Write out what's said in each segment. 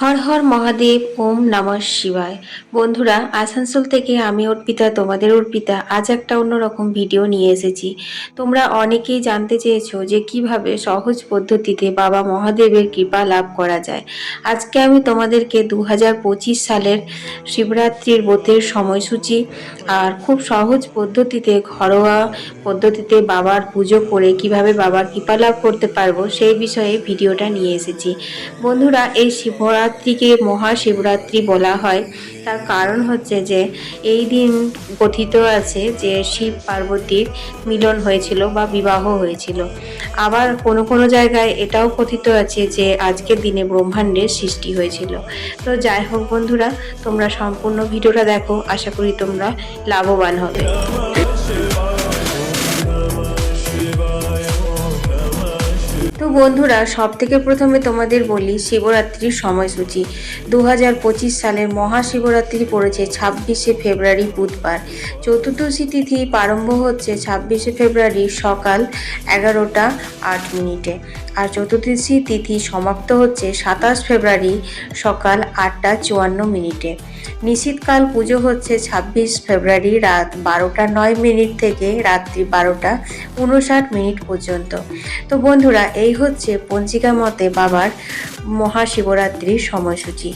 হর হর মহাদেব, ওম নমঃ শিবায়। বন্ধুরা, আসানসোল থেকে আমি অর্পিতা, তোমাদের অর্পিতা। আজ একটা অন্যরকম ভিডিও নিয়ে এসেছি। তোমরা অনেকেই জানতে চেয়েছো যে কীভাবে সহজ পদ্ধতিতে বাবা মহাদেবের কৃপা লাভ করা যায়। আজকে আমি তোমাদেরকে দু হাজার পঁচিশ সালের শিবরাত্রির ব্রতের সময়সূচি আর খুব সহজ পদ্ধতিতে, ঘরোয়া পদ্ধতিতে বাবার পুজো করে কীভাবে বাবার কৃপা লাভ করতে পারব সেই বিষয়ে ভিডিওটা নিয়ে এসেছি। বন্ধুরা, এই শিবরাত্রিকে মহাশিবরাত্রি বলা হয়। তার কারণ হচ্ছে যে, এই দিন কথিত আছে যে, শিব পার্বতীর মিলন হয়েছিল বা বিবাহ হয়েছিল। আবার কোনো কোনো জায়গায় এটাও কথিত আছে যে, আজকের দিনে ব্রহ্মাণ্ডের সৃষ্টি হয়েছিল। তো যাই হোক বন্ধুরা, তোমরা সম্পূর্ণ ভিডিওটা দেখো। আশা করি তোমরা লাভবান হবে। তো বন্ধুরা সব থেকে প্রথমে তোমাদের বলি শিবরাত্রির সময়সূচি। দু হাজার পঁচিশ সালের মহাশিবরাত্রি পড়েছে ছাব্বিশে ফেব্রুয়ারি বুধবার। চতুর্দশী তিথি প্রারম্ভ হচ্ছে ছাব্বিশে ফেব্রুয়ারি সকাল এগারোটা আট মিনিটে। আর চতুর্দশী তিথি সমাপ্ত হচ্ছে সাতাশ ফেব্রুয়ারি সকাল আটটা চুয়ান্ন মিনিটে। নিশীতকাল পুজো হচ্ছে ছাব্বিশ ফেব্রুয়ারি রাত বারোটা নয় মিনিট থেকে রাত্রি বারোটা উনষাট মিনিট পর্যন্ত। তো বন্ধুরা, এই হচ্ছে পঞ্জিকা মতে বাবার মহাশিবরাত্রির সময়সূচি।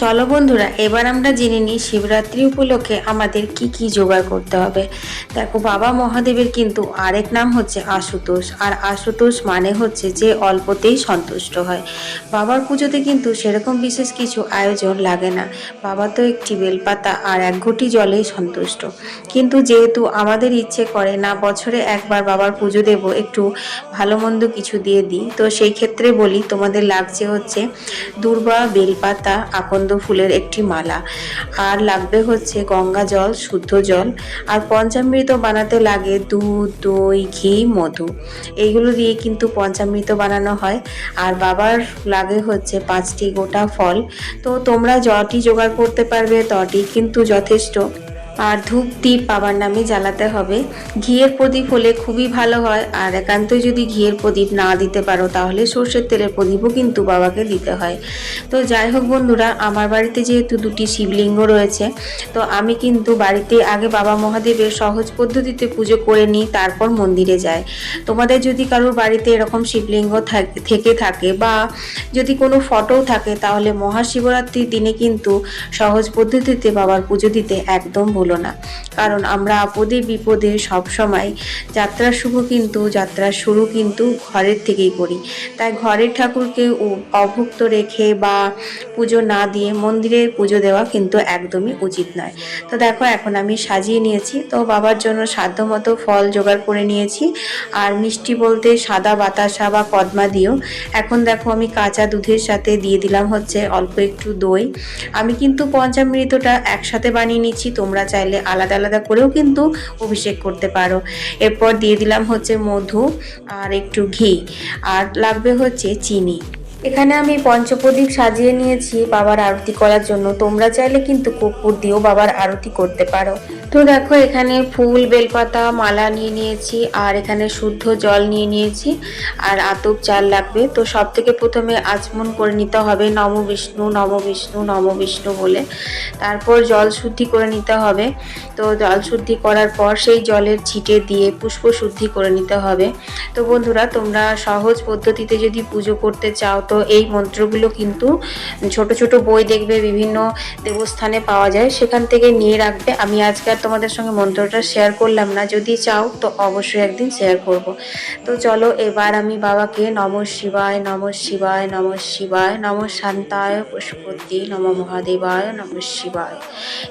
চলো বন্ধুরা, এবার আমরা জেনে নিই শিবরাত্রি উপলক্ষে আমাদের কি কি জোগাড় করতে হবে। দেখো, বাবা মহাদেবের কিন্তু আরেক নাম হচ্ছে আশুতোষ, আর আশুতোষ মানে হচ্ছে যে অল্পতেই সন্তুষ্ট হয়। বাবার পুজোতে কিন্তু সেরকম বিশেষ কিছু আয়োজন লাগে না। বাবা তো একটি বেলপাতা আর এক ঘটি জলেই সন্তুষ্ট। কিন্তু যেহেতু আমাদের ইচ্ছে করে না বছরে একবার বাবার পুজো দেব, একটু ভালো মন্দ কিছু দিয়ে দিই, তো সেই ক্ষেত্রে বলি, তোমাদের লাগছে হচ্ছে দুর্বা, বেলপাতা আকন্দ ফুলের একটি মালা। আর লাগবে হচ্ছে গঙ্গা জল, শুদ্ধ জল। আর পঞ্চামৃত বানাতে লাগে দুধ, দই, ঘি, মধু। এইগুলো দিয়ে কিন্তু পঞ্চামৃত বানানো হয়। আর বাবার লাগে হচ্ছে পাঁচটি গোটা ফল। তো তোমরা যটি জোগাড় করতে পারবে তটি কিন্তু যথেষ্ট। আর ধূপ দ্বীপ বাবার নামে জ্বালাতে হবে। ঘিয়ের প্রদীপ হলে খুবই ভালো হয়, আর একান্তই যদি ঘিয়ের প্রদীপ না দিতে পারো, তাহলে সর্ষের তেলের প্রদীপও কিন্তু বাবাকে দিতে হয়। তো যাই হোক বন্ধুরা, আমার বাড়িতে যেহেতু দুটি শিবলিঙ্গ রয়েছে, তো আমি কিন্তু বাড়িতে আগে বাবা মহাদেবের সহজ পদ্ধতিতে পুজো করে নিই, তারপর মন্দিরে যাই। তোমাদের যদি কারোর বাড়িতে এরকম শিবলিঙ্গ থেকে, থাকে বা যদি কোনো ফটোও থাকে, তাহলে মহাশিবরাত্রির দিনে কিন্তু সহজ পদ্ধতিতে বাবার পুজো দিতে একদম ভুলো না। কারণ আমরা আপদে বিপদে সবসময় যাত্রা শুভ কিন্তু যাত্রার শুরু কিন্তু ঘরের থেকেই করি। তাই ঘরের ঠাকুরকে অভুক্ত রেখে বা পুজো না দিয়ে মন্দিরে পুজো দেওয়া কিন্তু একদমই উচিত নয়। তো দেখো, এখন আমি সাজিয়ে নিয়েছি। তো বাবার জন্য সাধ্য মতো ফল জোগাড় করে নিয়েছি। আর মিষ্টি বলতে সাদা বাতাসা বা কদমা দিও এখন দেখো, আমি কাঁচা দুধের সাথে দিয়ে দিলাম হচ্ছে অল্প একটু দই। আমি কিন্তু পঞ্চামৃতটা একসাথে বানিয়ে নিচ্ছি, তোমরা চাইলে আলাদা আলাদা করেও কিন্তু অভিষেক করতে পারো। এরপর দিয়ে দিলাম হচ্ছে মধু আর একটু ঘি। আর লাগবে হচ্ছে চিনি। এখানে আমি পঞ্চপ্রদীপ সাজিয়ে নিয়েছি বাবার আরতি করার জন্য। তোমরা চাইলে কিন্তু কর্পূর দিয়েও বাবার আরতি করতে পারো। তো দেখো, এখানে ফুল, বেলপাতা, মালা নিয়ে নিয়েছি, আর এখানে শুদ্ধ জল নিয়ে নিয়েছি, আর আতপ চাল লাগবে। তো সব থেকে প্রথমে আচমন করে নিতে হবে নম বিষ্ণু নম বিষ্ণু নম বিষ্ণু বলে। তারপর জল শুদ্ধি করে নিতে হবে। তো জল শুদ্ধি করার পর সেই জলের ছিটে দিয়ে পুষ্প শুদ্ধি করে নিতে হবে। তো বন্ধুরা, তোমরা সহজ পদ্ধতিতে যদি পুজো করতে চাও, তো এই মন্ত্রগুলো কিন্তু ছোট ছোট বই দেখবে, বিভিন্ন দেবস্থানে পাওয়া যায়। সেখান থেকে নিয়ে রাখবে। আমি আজকাল তোমাদের সঙ্গে মন্ত্রটা শেয়ার করলাম না। যদি চাও, তো অবশ্যই একদিন শেয়ার করব। তো চলো, এবার আমি বাবাকে নম শিবায় নম শিবায় নম শিবায়, নম শান্তায় পশুপতি, নম মহাদেবায়, নম শিবায়।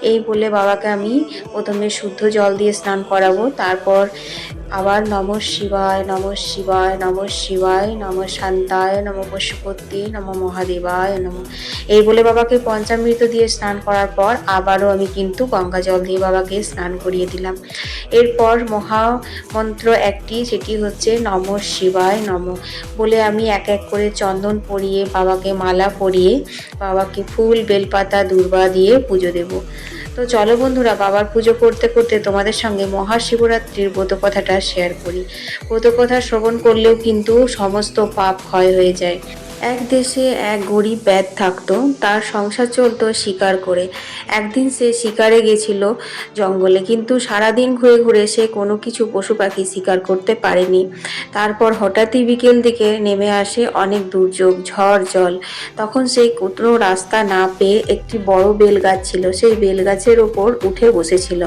এই বলে বাবাকে আমি প্রথমে শুদ্ধ জল দিয়ে স্নান করাবো। তারপর আবার নম শিবায় নম শিবায় নম শিবায়, নম শান্তায়, নম পশুপতি, নম মহাদেবায়, নম। এই বলে বাবাকে পঞ্চামৃত দিয়ে স্নান করার পর আবারও আমি কিন্তু গঙ্গা জল দিয়ে বাবাকে স্নান করিয়ে দিলাম। এরপর মহামন্ত্র একটি সেটি হচ্ছে নম শিবায়, নম। বলে আমি এক এক করে চন্দন পরিয়ে বাবাকে মালা পরিয়ে বাবাকে ফুল, বেলপাতা, দুর্বা দিয়ে পুজো দেব। তো চলো বন্ধুরা, বাবার পুজো করতে করতে তোমাদের সঙ্গে মহাশিবরাত্রির ব্রত কথাটা শেয়ার করি। ব্রত কথা শ্রবণ করলেও কিন্তু সমস্ত পাপ ক্ষয় হয়ে যায়। এক দেশে এক গরিব ব্যাদ থাকতো, তার সংসার চলতো শিকার করে। একদিন সে শিকারে গেছিল জঙ্গলে, কিন্তু সারাদিন ঘুরে ঘুরে সে কোনো কিছু পশু পাখি শিকার করতে পারেনি। তারপর হঠাৎই বিকেল দিকে নেমে আসে অনেক দুর্যোগ, ঝড়, জল। তখন সেই কোনো রাস্তা না পেয়ে একটি বড় বেল গাছ ছিল, সেই বেল গাছের ওপর উঠে বসেছিল।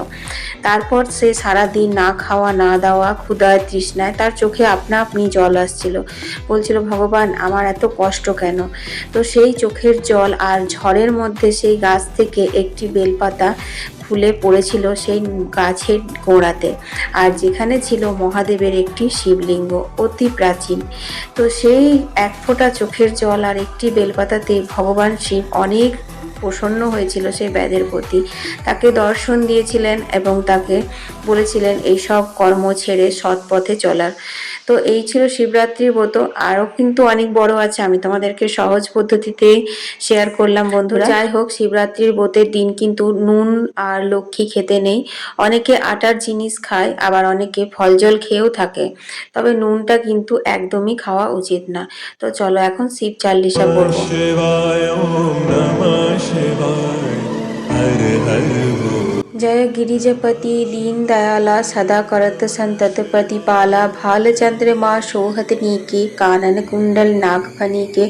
তারপর সে সারা দিন না খাওয়া, না দাওয়া ক্ষুধায় তৃষ্ণায় তার চোখে আপনা আপনি জল আসছিল। বলছিল, ভগবান, আমার এত কষ্ট কেন? তো সেই চোখের জল আর ঝড়ের মধ্যে সেই গাছ থেকে একটি বেলপাতা ফুলে পড়েছিল সেই গাছের গোড়াতে। আর যেখানে ছিল মহাদেবের একটি শিবলিঙ্গ, অতি প্রাচীন। তো সেই এক ফোঁটা চোখের জল আর একটি বেলপাতাতে ভগবান শিব অনেক প্রসন্ন হয়েছিল সেই ব্যাধের প্রতি। তাকে দর্শন দিয়েছিলেন এবং তাকে বলেছিলেন, এইসব কর্ম ছেড়ে সৎ পথে চলার। তো এই ছিল শিবরাত্রির ব্রত আরও কিন্তু অনেক বড় আছে আমি তোমাদেরকে সহজ পদ্ধতিতে শেয়ার করলাম বন্ধুরা। যাই হোক শিবরাত্রির ব্রতের দিন কিন্তু নুন আর লক্ষ্মী খেতে নেই। অনেকে আটার জিনিস খায় আবার অনেকে ফল জল খেয়েও থাকে। তবে নুনটা কিন্তু একদমই খাওয়া উচিত না। তো চলো এখন শিব চাল্লিশা বলব जय गिरिजपति दीन दयाला सदा करत संतत प्रतिपाला भाल चंद्रमा शोहत नीके कानन कुंडल नागफनी के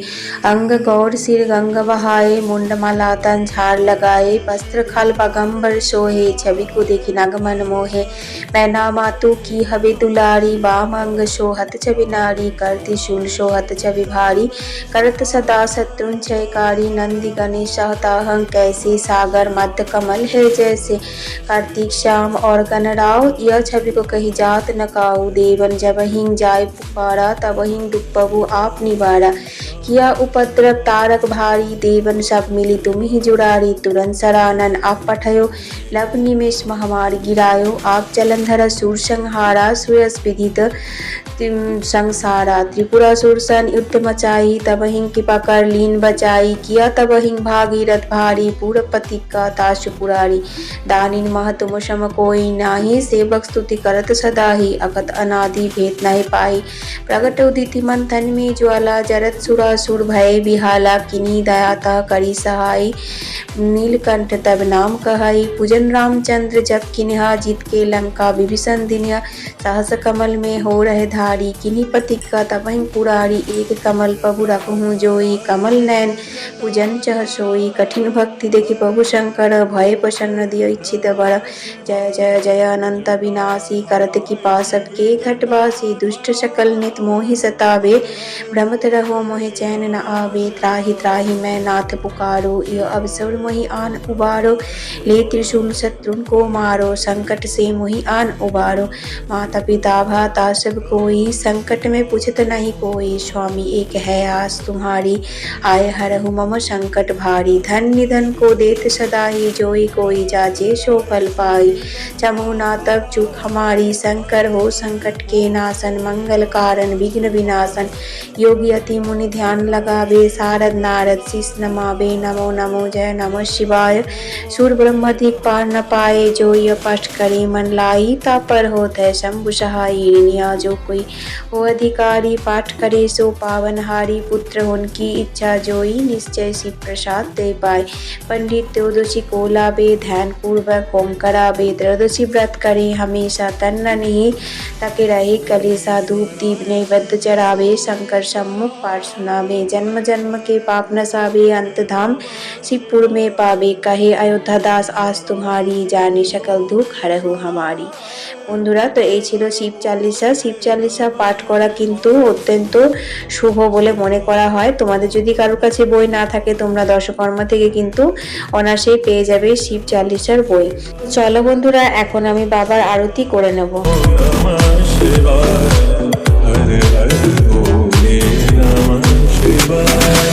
अंग गौर सिर गंग बहाए मुंडमालातन झाड़ लगाए वस्त्र खल बगंबर सोहे छवि को देखी नगमन मोहे मैना मातु की हवे दुलारी बाम अंग शोहत छवि नारी करती शूल शोहत छवि भारी करत सदा शत्रुन जयकारी नंदी गणेश सहताहं कैसे सागर मध्य कमल है जैसे कार्तिक श्याम और गणराव यह छवि को कही जात न काऊ, देवन जब हिंग जाय पुकारा तब हिंग डुप्पबु आप निवारा। किया उपद्रव तारक भारी, देवन सब मिली तुम ही जुड़ारी। तुरंत सरानन आप पठयो लब निमेश महामारी गिरायो। आप जलंधर सुर संहारा, सुयस विदित संसारा त्रिपुरा सुरसन युद्ध मचाई, तब हिंग की पकड़ लीन बचाई, किया तब हिंग भागीरथ भारी पूरपति का ताशु पुरारी। दानिन महतुम सम कोई नाही, सेवक स्तुति करत सदा ही अकत अनादि भेद नहीं पाई। प्रगट उदिति मंथन में ज्वाला, जरत सुरासुर भय, बिहाला किनी दयाता करी सहाय। नीलकंठ तब नाम कहाई, पूजन रामचंद्र जब किन्हा, जीत के लंका विभीषण दिनिया। सहस कमल में हो रहे धारी किन्हीं पथिक का तपहि पुरारी, एक कमल पबु रखहूँ जोई, कमल नैन पूजन चह सोई। कठिन भक्ति देखी प्रभु शंकर, भय प्रसन्न दियो इच्छित बर। जय जय जय, अनंत विनाशी, करत कृपा सबके घटवासी दुष्ट सकल नित मोहि सतावे, भ्रमत रहो मोहि चैन न आवे। त्राहि त्राहि मैं नाथ पुकारो यह अवसर मोहि आन उबारो। ले त्रिशूल शत्रुन को मारो, संकट से मोहि आन उबारो। माता पिता भाता सब कोई संकट में पूछत नहीं कोई। स्वामी, एक है आस तुम्हारी। आय हरहु मम संकट भारी। धन निधन को देत सदा ही जोई कोई जाजे सो फल पाई। चमो ना तब चूक हमारी। शंकर हो संकट के नासन मंगल कारण विघ्न विनाशन। योगी अति मुनि ध्यान लगावे। सारद नारद शीस नमावे। नमो नमो, जय नमो शिवाय। सूर ब्रह्मधिक पार न पाए। जो यह पाठ करे मन लाई। ता पर होत है शंभु सहाई निया जो कोई हो अधिकारी पाठ करे सो पावनहारी पुत्र उनकी इच्छा जोई निश्चय शिव प्रसाद दे पाए पंडित त्योदशी को लावे ध्यान पूर्वक होम करावे त्रयोदशी व्रत करे हमेशा तन्न नहीं तके रहे कलेसा धूप दीप नैवेद्य चढ़ावे शंकर सम्मुख पाठ सुनावे जन्म जन्म के पाप नसावे अंत धाम शिवपुर में पावे कहे अयोध्या दास आज तुम्हारी जाने सकल दुख हरहु हमारी বন্ধুরা তো এই ছিল শিব চালিসা শিব চালিসা পাঠ করা কিন্তু অত্যন্ত শুভ বলে মনে করা হয় তোমাদের যদি কারোর কাছে বই না থাকে তোমরা দশকর্মা থেকে কিন্তু অনায়াসেই পেয়ে যাবে শিব চালিসার বই চলো বন্ধুরা এখন আমি বাবার আরতি করে নেবো नमः शिवाय हर हर भोले नमः शिवाय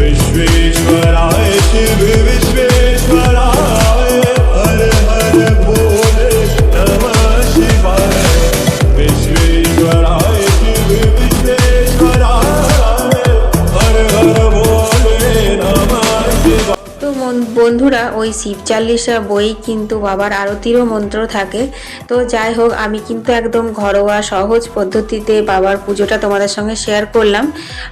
विश्वेश्वराय शिव विश्वेश्वराय শিব চাল্লিশা বই কিন্তু বাবার আরতিরও মন্ত্র থাকে। তো যাই হোক, আমি কিন্তু একদম ঘরোয়া সহজ পদ্ধতিতে বাবার পুজোটা তোমাদের সঙ্গে শেয়ার করলাম।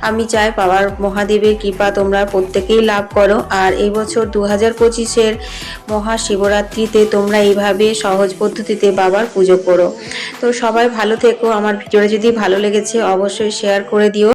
আমি চাই বাবার মহাদেবের কৃপা তোমরা প্রত্যেকেই লাভ করো। আর এই বছর দু হাজার পঁচিশের মহাশিবরাত্রিতে তোমরা এইভাবে সহজ পদ্ধতিতে বাবার পুজো করো। তো সবাই ভালো থেকো। আমার ভিডিওটা যদি ভালো লেগেছে, অবশ্যই শেয়ার করে দিও।